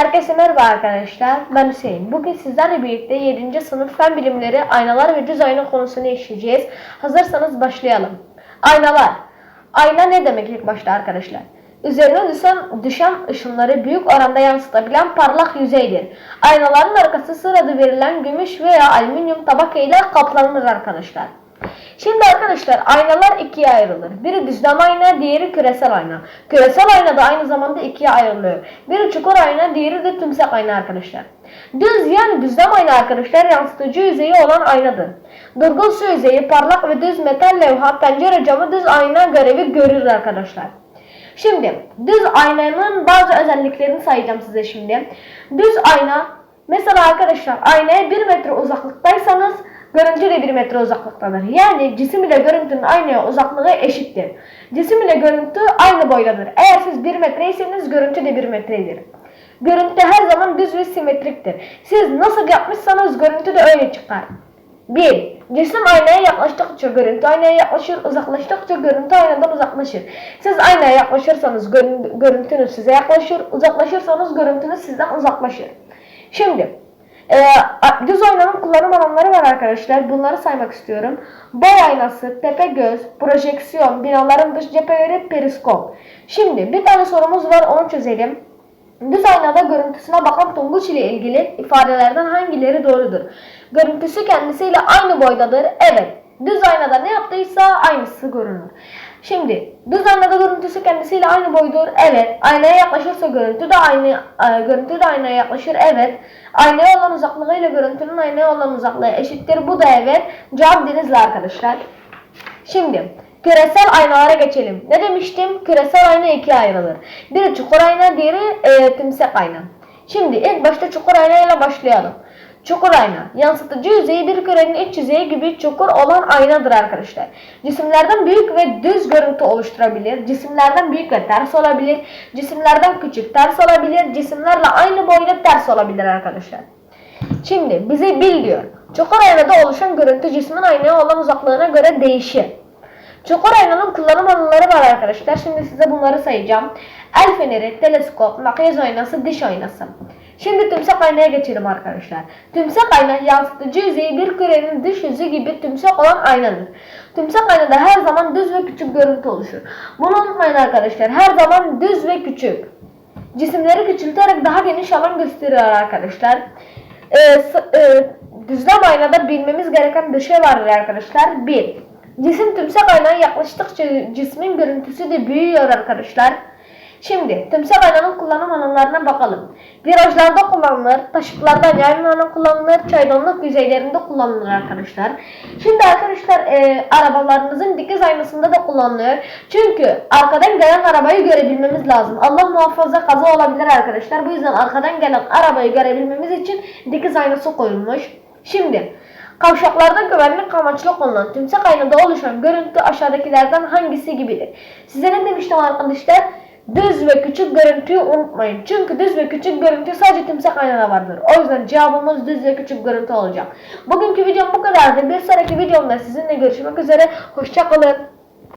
Herkese merhaba arkadaşlar. Ben Hüseyin. Bugün sizlerle birlikte 7. sınıf fen bilimleri aynalar ve düz ayna konusunu işleyeceğiz. Hazırsanız başlayalım. Aynalar. Ayna ne demek ilk başta arkadaşlar? Üzerine düşen, düşen ışınları büyük oranda yansıtabilen parlak yüzeydir. Aynaların arkası sırada verilen gümüş veya alüminyum tabaka ile kaplanır arkadaşlar. Şimdi arkadaşlar aynalar ikiye ayrılır. Biri düzlem ayna, diğeri küresel ayna. Küresel ayna da aynı zamanda ikiye ayrılıyor. Biri çukur ayna, diğeri de tümsek ayna arkadaşlar. Düz yani düzlem ayna arkadaşlar yansıtıcı yüzeyi olan aynadır. Durgun su yüzeyi, parlak ve düz metal levha, pencere camı düz ayna görevi görür arkadaşlar. Şimdi düz aynanın bazı özelliklerini sayacağım size şimdi. Düz ayna mesela arkadaşlar aynaya 1 metre uzaklıktaysanız görüntü de 1 metre uzaklıktadır. Yani cisim ile görüntünün aynaya uzaklığı eşittir. Cisim ile görüntü aynı boydadır. Eğer siz 1 metreyseniz görüntü de 1 metredir. Görüntü her zaman düz ve simetriktir. Siz nasıl yapmışsanız görüntü de öyle çıkar. 1. Cisim aynaya yaklaştıkça görüntü aynaya yaklaşır, uzaklaştıkça görüntü aynadan uzaklaşır. Siz aynaya yaklaşırsanız görün- görüntünüz size yaklaşır, uzaklaşırsanız görüntünüz sizden uzaklaşır. Şimdi e, a- düz aynanın kullanım alanları var arkadaşlar. Bunları saymak istiyorum. Boy aynası, tepe göz, projeksiyon, binaların dış cepheleri, periskop. Şimdi bir tane sorumuz var onu çözelim. Düz aynada görüntüsüne bakan Tonguç ile ilgili ifadelerden hangileri doğrudur? Görüntüsü kendisiyle aynı boydadır. Evet. Düz aynada ne yaptıysa aynısı görünür. Şimdi düz aynada görüntüsü kendisiyle aynı boydur. Evet. Aynaya yaklaşırsa görüntü de aynı e, görüntü de aynaya yaklaşır. Evet. Aynaya olan uzaklığıyla görüntünün aynaya olan uzaklığı eşittir. Bu da evet. Cevap denizli arkadaşlar. Şimdi küresel aynalara geçelim. Ne demiştim? Küresel ayna ikiye ayrılır. Biri çukur ayna, diğeri e, tümsek ayna. Şimdi ilk başta çukur ayna ile başlayalım. Çukur ayna. Yansıtıcı yüzeyi bir kürenin iç yüzeyi gibi çukur olan aynadır arkadaşlar. Cisimlerden büyük ve düz görüntü oluşturabilir. Cisimlerden büyük ve ters olabilir. Cisimlerden küçük ters olabilir. Cisimlerle aynı boyda ters olabilir arkadaşlar. Şimdi bize bil diyor. Çukur aynada oluşan görüntü cismin aynaya olan uzaklığına göre değişir. Çukur aynanın kullanım alanları var arkadaşlar. Şimdi size bunları sayacağım. El feneri, teleskop, makyaj aynası, diş aynası. Şimdi tümsek aynaya geçelim arkadaşlar. Tümsek ayna yansıtıcı yüzeyi bir kürenin dış yüzü gibi tümsek olan aynadır. Tümsek aynada her zaman düz ve küçük görüntü oluşur. Bunu unutmayın arkadaşlar. Her zaman düz ve küçük. Cisimleri küçülterek daha geniş alan gösteriyor arkadaşlar. Ee, e, düzlem aynada bilmemiz gereken bir şey vardır arkadaşlar. 1. Cisim tümsek aynaya yaklaştıkça cismin görüntüsü de büyüyor arkadaşlar. Şimdi tümsek aynanın kullanım alanlarına bakalım. Virajlarda kullanılır, taşıtlarda yayınlarında kullanılır, çaydanlık yüzeylerinde kullanılır arkadaşlar. Şimdi arkadaşlar e, arabalarınızın dikiz aynasında da kullanılıyor. Çünkü arkadan gelen arabayı görebilmemiz lazım. Allah muhafaza kaza olabilir arkadaşlar. Bu yüzden arkadan gelen arabayı görebilmemiz için dikiz aynası koyulmuş. Şimdi Kavşaklarda güvenlik amaçlı kullanılan tümsek aynada oluşan görüntü aşağıdakilerden hangisi gibidir? Size ne demiştim arkadaşlar? Düz ve küçük görüntüyü unutmayın. Çünkü düz ve küçük görüntü sadece tümsek aynada vardır. O yüzden cevabımız düz ve küçük görüntü olacak. Bugünkü videom bu kadardı. Bir sonraki videomda sizinle görüşmek üzere. Hoşçakalın.